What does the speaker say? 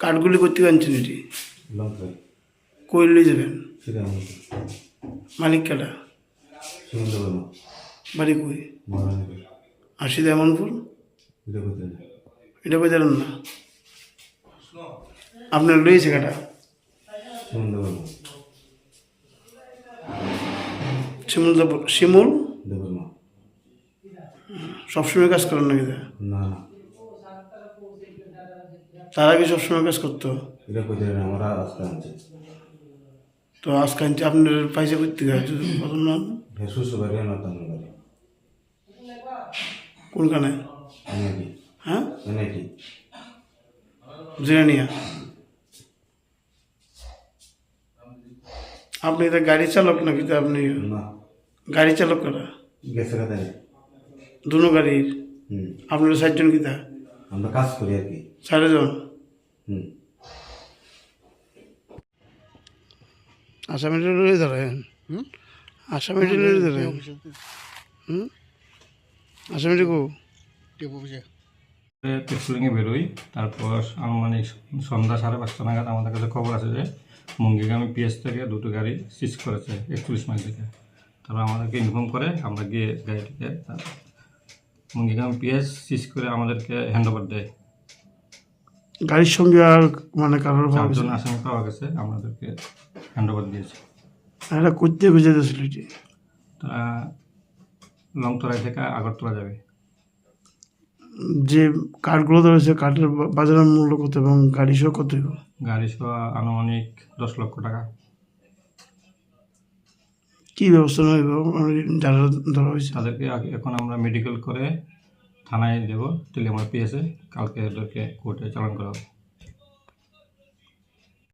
কাঠগুলি করতে আনছেন এটি কই লই যাবেন? মালিক কাটা? বাড়ি কই? আশিদা এমনপুর? এটা এটা না? আপনার লইছে কাটা? শিমুল শিমুল? সবসময় কাজ করেন নাকি? না। তার আগে সবসময় কাজ করতো? আমরা আজকে আনছে। তো আজকে আনছে আপনার পয়সা করতে গেছে প্রথম না হে শ্বশুর বাড়ি আমার তার বাড়ি। কোনখানে? হ্যাঁ? জিরানিয়া। আপনি গাড়ি চালক নাকি তা আপনি? না। গাড়ি চালক করা? গেছে দুনো গাড়ির? হুম। আপনার চারজন কি তা? আমরা কাজ করি আর কি। চারজন? হুম। আসামিটা লড়ে ধরেন আসামিটা লড়ে ধরেন হুম। আসামিটা কো? পেট্রোলিংয়ে বেরোই। তারপর আনুমানিক সন্ধ্যা সাড়ে পাঁচটা নাগাদ আমাদের কাছে খবর আছে যে মুঙ্গিগামী পিএস থেকে দুটো গাড়ি সিজ করেছে একচল্লিশ মাইল থেকে। তারপর আমাদেরকে ইনফর্ম করে আমরা গিয়ে গাড়িটিকে তার- মুঙ্গিগামী পিএস সিজ করে আমাদেরকে হ্যান্ড ওভার দেয়। গাড়ির সঙ্গে আর মানে কারোর চারজন আসামি পাওয়া গেছে আমাদেরকে হ্যান্ড ওভার দিয়েছে। এটা করতে বুঝাইতেছিল এটি তারা লংতরাই থেকে আগরতলা যাবে। যে কাঠগুলো ধরেছে কাঠের বা- বাজারের মূল্য কত এবং গাড়ি সহ কত? গাড়ি সহ আনুমানিক দশ লক্ষ টাকা। কি ব্যবস্থা মানে যারা ধরা হয়েছে। তাদেরকে এখন আমরা মেডিকেল করে থানায় দেবো। আমার পিএসে কালকে এদেরকে কোর্টে চালান করা হবে।